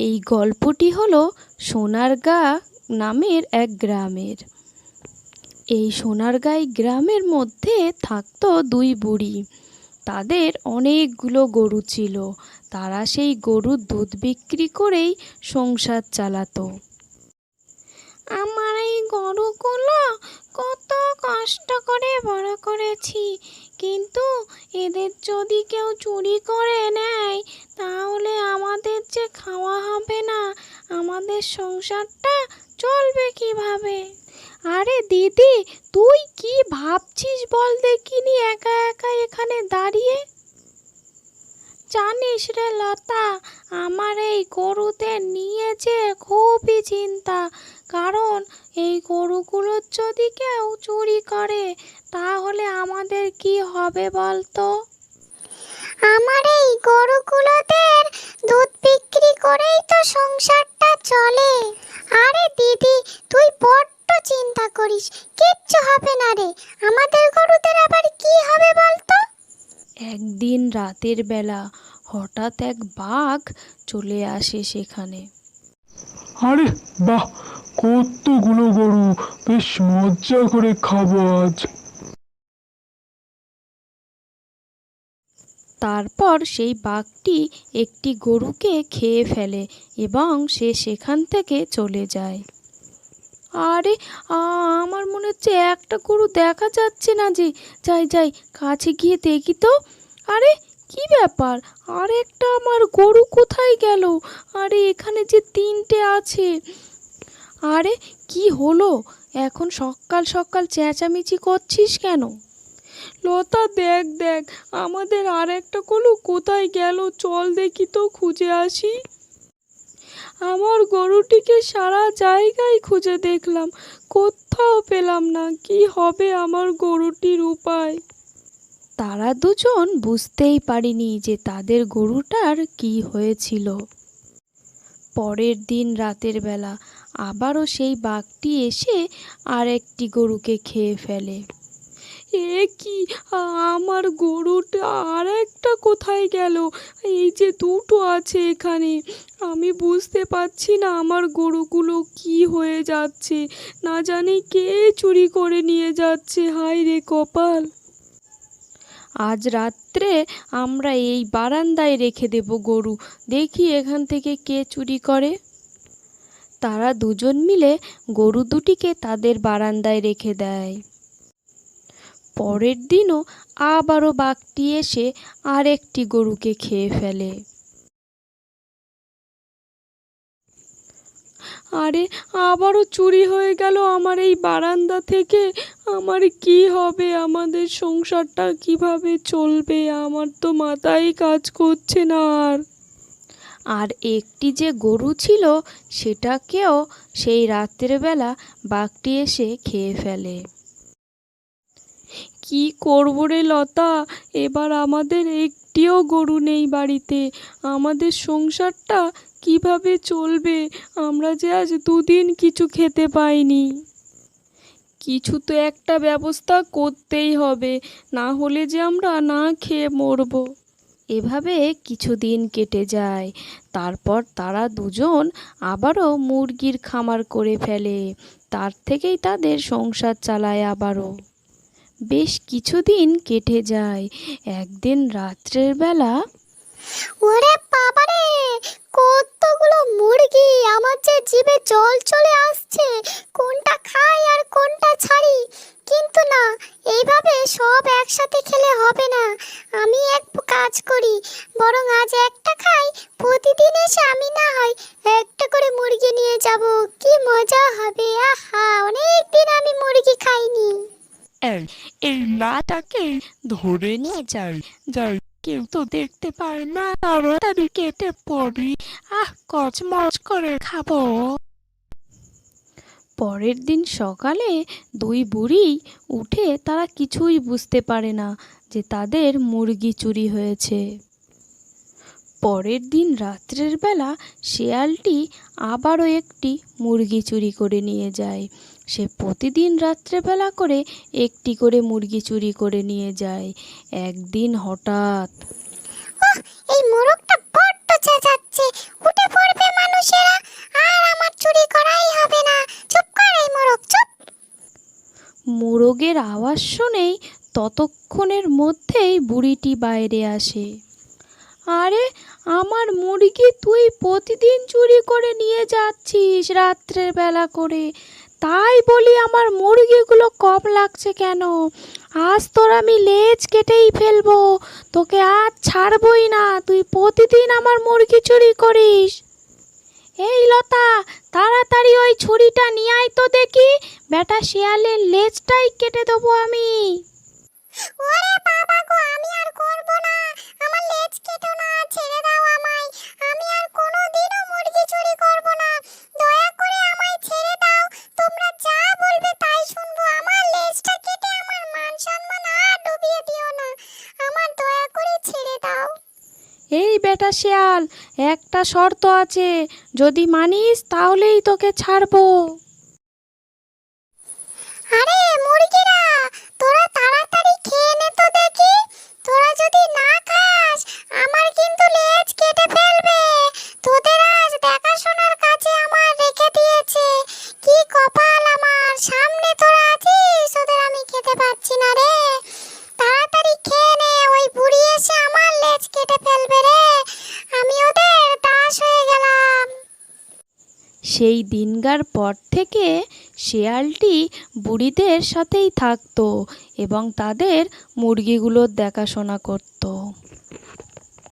এই গল্পটি হলো সোনারগা নামের এক গ্রামের। এই সোনারগাঁই গ্রামের মধ্যে থাকতো দুই বুড়ি। তাদের অনেকগুলো গরু ছিল। তারা সেই গরুর দুধ বিক্রি করেই সংসার চালাতো। আমার এই গরুগুলো কত কষ্ট করে বড় করেছি। কিন্তু এদের যদি কেউ চুরি করে নেয়, তাহলে আমাদের যে খাওয়া হবে না, আমাদের সংসারটা চলবে কীভাবে? আরে দিদি, তুই কি ভাবছিস বল দেখিনি একা একা এখানে দাঁড়িয়ে? জানিস রে লতা, আমার এই গরুদের নিয়ে যে খুবই চিন্তা। কারণ এই গরুগুলোর যদি কেউ চুরি করে, তাহলে আমাদের কি হবে বলতো? আমার এই গরুগুলোদের দুধ বিক্রি করেই তো সংসারটা চলে। আরে দিদি, তুই বড্ড চিন্তা করিস, কিচ্ছু হবে না রে। আমাদের গরুদের আবার কি হবে বলতো? একদিন রাতের বেলা হঠাৎ এক বাঘ চলে আসে সেখানে। আরে বাহ কতগুলো গরু বেশ মজা করে খাব আজ। তারপর সেই বাঘটি একটি গরুকে খেয়ে ফেলে এবং সে সেখান থেকে চলে যায়। আরে আমার মনে হচ্ছে একটা গরু দেখা যাচ্ছে না যে। যাই যাই, কাছে গিয়ে দেখি তো। আরে, কি ব্যাপার? আর, একটা আমার গরু কোথায় গেল? আরে, এখানে যে তিনটে আছে। আরে, কি হলো? এখন সকাল সকাল চেঁচামেচি করছিস কেন? লতা, দেখ দেখ, আমাদের আর একটা গরু কোথায় গেল? চল দেখি তো, খুঁজে আসি। আমার গরুটিকে সারা জায়গায় খুঁজে দেখলাম। কোথাও পেলাম না। কি হবে আমার গরুটির উপায়? তারা দুজন বুঝতেই পারেনি যে তাদের গরুটার কি হয়েছিল। পরের দিন রাতের বেলা আবারও সেই বাঘটি এসে আর একটি গরুকে খেয়ে ফেলে। এ কি? আমার গরুটা আর একটা কোথায় গেল? এই যে দুটো আছে এখানে। আমি বুঝতে পারছি না আমার গরুগুলো কি হয়ে যাচ্ছে। না জানি কে চুরি করে নিয়ে যাচ্ছে। হায় রে কপাল। আজ রাত্রে আমরা এই বারান্দায় রেখে দেব গরু। দেখি এখান থেকে কে চুরি করে। তারা দুজন মিলে গরু দুটিকে তাদের বারান্দায় রেখে দেয়। পরের দিনও আবারও বাঘটি এসে আরেকটি গরুকে খেয়ে ফেলে। আরে, আবারও চুরি হয়ে গেল আমার এই বারান্দা থেকে। আমার কি হবে? আমাদের সংসারটা কীভাবে চলবে? আমার তো মাথায় কাজ করছে না আর। আর একটি যে গরু ছিল, সেটাকেও সেই রাতের বেলা বাঘটি এসে খেয়ে ফেলে। কি করব রে লতা? এবার আমাদের একটিও গরু নেই বাড়িতে। আমাদের সংসারটা কীভাবে চলবে? আমরা যে আজ দুদিন কিছু খেতে পাইনি। কিছু তো একটা ব্যবস্থা করতেই হবে, না হলে যে আমরা না খেয়ে মরবো। এভাবে কিছুদিন কেটে যায়। তারপর তারা দুজন আবারও মুরগির খামার করে ফেলে। তার থেকেই তাদের সংসার চালায় আবারও। বেশ কিছুদিন কেটে যায়। একদিন রাত্রের বেলা ওরে বাবারে, কতগুলো মুরগি আমার যে জিভে জল চলে আসছে, কোনটা খাই আর কোনটা ছাড়ি? কিন্তু না, এইভাবে সব একসাথে খেলে হবে না। আমি এক কাজ করি, বরং আজ একটা খাই, প্রতিদিন এসে আমি না হয় একটা করে মুরগি নিয়ে যাব। কি মজা হবে, আহা অনেক দিন আমি মুরগি খাইনি। এই মাটাকে ধরে নিয়ে যায় যাই, কেউ তো দেখতে পায় না তাড়াতাড়ি কেটে পড়ি। আহ, কচমচ করে খাব। পরের দিন সকালে দুই বুড়ি উঠে তারা কিছুই বুঝতে পারে না যে তাদের মুরগি চুরি হয়েছে। পরের দিন রাত্রের বেলা শেয়ালটি আবারও একটি মুরগি চুরি করে নিয়ে যায়। সে প্রতিদিন রাত্রেবেলা করে একটি করে মুরগি চুরি করে নিয়ে যায়। একদিন হঠাৎ এই মোরগটা বড্ড চেঁচাচ্ছে। উঠে পড়বে মানুষেরা আর আমার চুরি করাই হবে না। চুপ কর এই মোরগ চুপ। মোরগের আওয়াজ শুনেই ততক্ষণের মধ্যেই বুড়িটি বাইরে আসে। আরে আমার মুরগি তুই প্রতিদিন চুরি করে নিয়ে যাচ্ছিস রাত্রের বেলা করে। তাই বলি আমার মুরগিগুলো কম লাগছে কেন? আজ তোর আমি লেজ কেটেই ফেলব। তোকে আজ ছাড়বই না। তুই প্রতিদিন আমার মুরগি চুরি করিস। এই লতা, তাড়াতাড়ি ওই ছুরিটা নিয়ে আয় তো দেখি। বেটা শিয়ালের লেজটাই কেটে দেবো আমি। ওরে এই বেটা শেয়াল একটা শর্ত আছে যদি মানিস তাহলেই তোকে ছাড়বো। সেই দিনগার পর থেকে শেয়ালটি বুড়িদের সাথেই থাকতো এবং তাদের মুরগিগুলোর দেখাশোনা করতো।